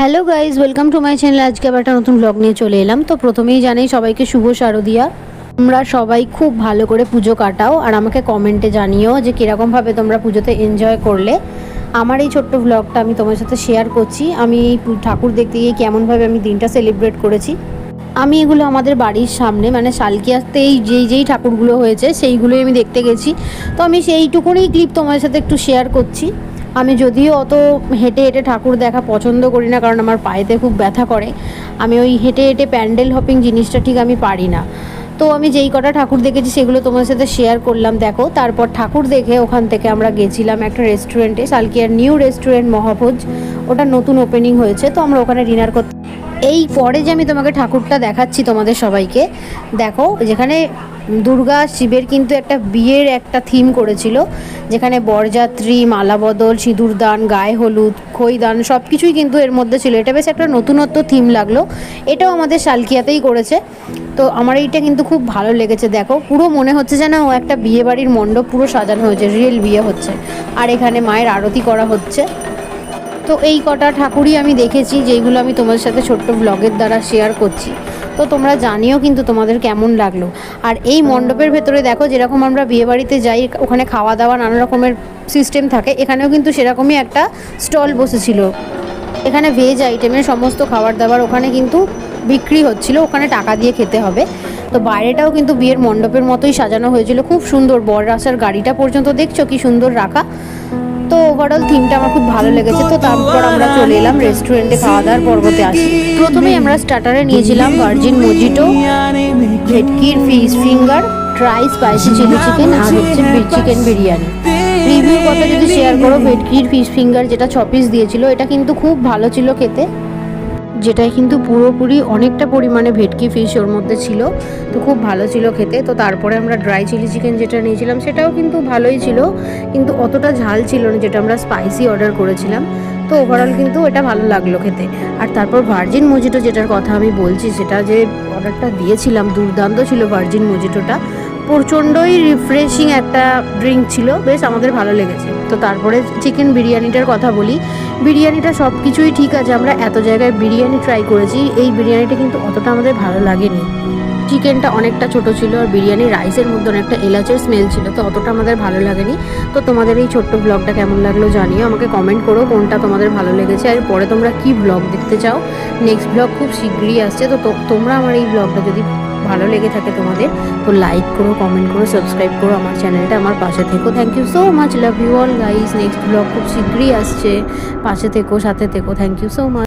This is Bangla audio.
Hello guys welcome to my channel আজকে আবার একটা নতুন ব্লগ নিয়ে চলে এলাম। তো প্রথমেই জানাই সবাইকে শুভ শারদিয়া। তোমরা সবাই খুব ভালো করে পুজো কাটাও আর আমাকে কমেন্টে জানিও যে কীরকমভাবে তোমরা পুজোতে এনজয় করলে। আমার এই ছোট্ট ব্লগটা আমি তোমার সাথে শেয়ার করছি। আমি এই ঠাকুর দেখতে গিয়ে কেমনভাবে আমি দিনটা সেলিব্রেট করেছি। আমি এগুলো আমাদের বাড়ির সামনে মানে শালকিয়াতেই যেই যেই ঠাকুরগুলো হয়েছে সেইগুলোই আমি দেখতে গেছি। তো আমি সেইটুকুনি ক্লিপ তোমার সাথে একটু শেয়ার করছি। আমি যদিও অত হেঁটে হেঁটে ঠাকুর দেখা পছন্দ করি না, কারণ আমার পায়েতে খুব ব্যথা করে। আমি ওই হেঁটে হেঁটে প্যান্ডেল হপিং জিনিসটা ঠিক আমি পারি না। তো আমি যেই কটা ঠাকুর দেখেছি সেগুলো তোমার সাথে শেয়ার করলাম। দেখো, তারপর ঠাকুর দেখে ওখান থেকে আমরা গেছিলাম একটা রেস্টুরেন্টে সালকিয়ার নিউ রেস্টুরেন্ট মহাভোজ। ওটা নতুন ওপেনিং হয়েছে, তো আমরা ওখানে ডিনার করতে এই পরে যে আমি তোমাকে ঠাকুরটা দেখাচ্ছি তোমাদের সবাইকে, দেখো, যেখানে দুর্গা শিবের কিন্তু একটা বিয়ের একটা থিম করেছিল, যেখানে বরযাত্রী মালা বদল সিঁদুর দান, গায়ে হলুদ খইদান সব কিছুই কিন্তু এর মধ্যে ছিল। এটা বেশ একটা নতুনত্ব থিম লাগল। এটাও আমাদের শালকিয়াতেই করেছে। তো আমার এইটা কিন্তু খুব ভালো লেগেছে, দেখো। পুরো মনে হচ্ছে যেন ও একটা বিয়ে বাড়ির মণ্ডপ পুরো সাজানো হয়েছে রিয়েল বিয়ে হচ্ছে। আর এখানে মায়ের আরতি করা হচ্ছে। তো এই কটা ঠাকুরই আমি দেখেছি যেইগুলো আমি তোমাদের সাথে ছোট্ট ব্লগের দ্বারা শেয়ার করছি। তো তোমরা জানিও কিন্তু তোমাদের কেমন লাগল। আর এই মণ্ডপের ভেতরে দেখো যেরকম আমরা বিয়েবাড়িতে যাই ওখানে খাওয়া দাওয়া নানা রকমের সিস্টেম থাকে এখানেও কিন্তু সেরকমই একটা স্টল বসেছিল। এখানে ভেজ আইটেমের সমস্ত খাবার দাবার ওখানে কিন্তু বিক্রি হচ্ছিল ওখানে টাকা দিয়ে খেতে হবে। তো বাইরেটাও কিন্তু বিয়ের মণ্ডপের মতোই সাজানো হয়েছিল খুব সুন্দর। বর আসার গাড়িটা পর্যন্ত দেখছ কি সুন্দর রাখা। তো ওভারঅল থিমটা আমার খুব ভালো লেগেছে, তো তারপর আমরা চলে এলাম রেস্টুরেন্টে খাওয়া দাওয়ার পর্বতে আসি। প্রথমেই আমরা স্টার্টারে নিয়েছিলাম virgin mojito ভেটকির fish finger dry spicy chilli chicken আর হচ্ছে চিকেন বিরিয়ানি রিভিউর কথা যদি শেয়ার করো, ভেটকির ফিশ ফিঙ্গার যেটা ছ পিস দিয়েছিল, এটা কিন্তু খুব ভালো ছিল খেতে। যেটাই কিন্তু পুরোপুরি অনেকটা পরিমাণে ভেটকি ফিশ ওর মধ্যে ছিল, তো খুব ভালো ছিল খেতে। তো তারপরে আমরা ড্রাই চিলি চিকেন যেটা নিয়েছিলাম, সেটাও কিন্তু ভালোই ছিল। কিন্তু অতটা ঝাল ছিল না, যেটা আমরা স্পাইসি অর্ডার করেছিলাম। তো ওভারঅল কিন্তু এটা ভালো লাগল খেতে। আর তারপর ভার্জিন মজিটো যেটার কথা আমি বলছি, সেটা যে অর্ডারটা দিয়েছিলাম, দুর্দান্ত ছিল ভার্জিন মজিটোটা প্রচণ্ডই রিফ্রেশিং একটা ড্রিঙ্ক ছিল, বেশ আমাদের ভালো লেগেছে। তো তারপরে চিকেন বিরিয়ানিটার কথা বলি, বিরিয়ানিটা সব কিছুই ঠিক আছে, আমরা এত জায়গায় বিরিয়ানি ট্রাই করেছি, এই বিরিয়ানিটা কিন্তু অতটা আমাদের ভালো লাগেনি। চিকেনটা অনেকটা ছোট ছিল আর বিরিয়ানি রাইসের মধ্যে অনেকটা এলাচের স্মেল ছিল, তো অতটা আমাদের ভালো লাগেনি। তো তোমাদের এই ছোট্ট ব্লগটা কেমন লাগল জানিও, আমাকে কমেন্ট করো কোনটা তোমাদের ভালো লেগেছে। আর পরে তোমরা কি ব্লগ দেখতে চাও? নেক্সট ব্লগ খুব শীঘ্রই আসছে, তো তোমরা আমার এই ব্লগটা যদি ভালো লেগে থাকে তোমাদের, তো লাইক করো কমেন্ট করো সাবস্ক্রাইব করো আমার চ্যানেলটা আমার পাশে থেকো। Thank you so much love you all guys next vlog খুব শীঘ্রই আসছে, পাশে থেকো, সাথে থেকো। Thank you so much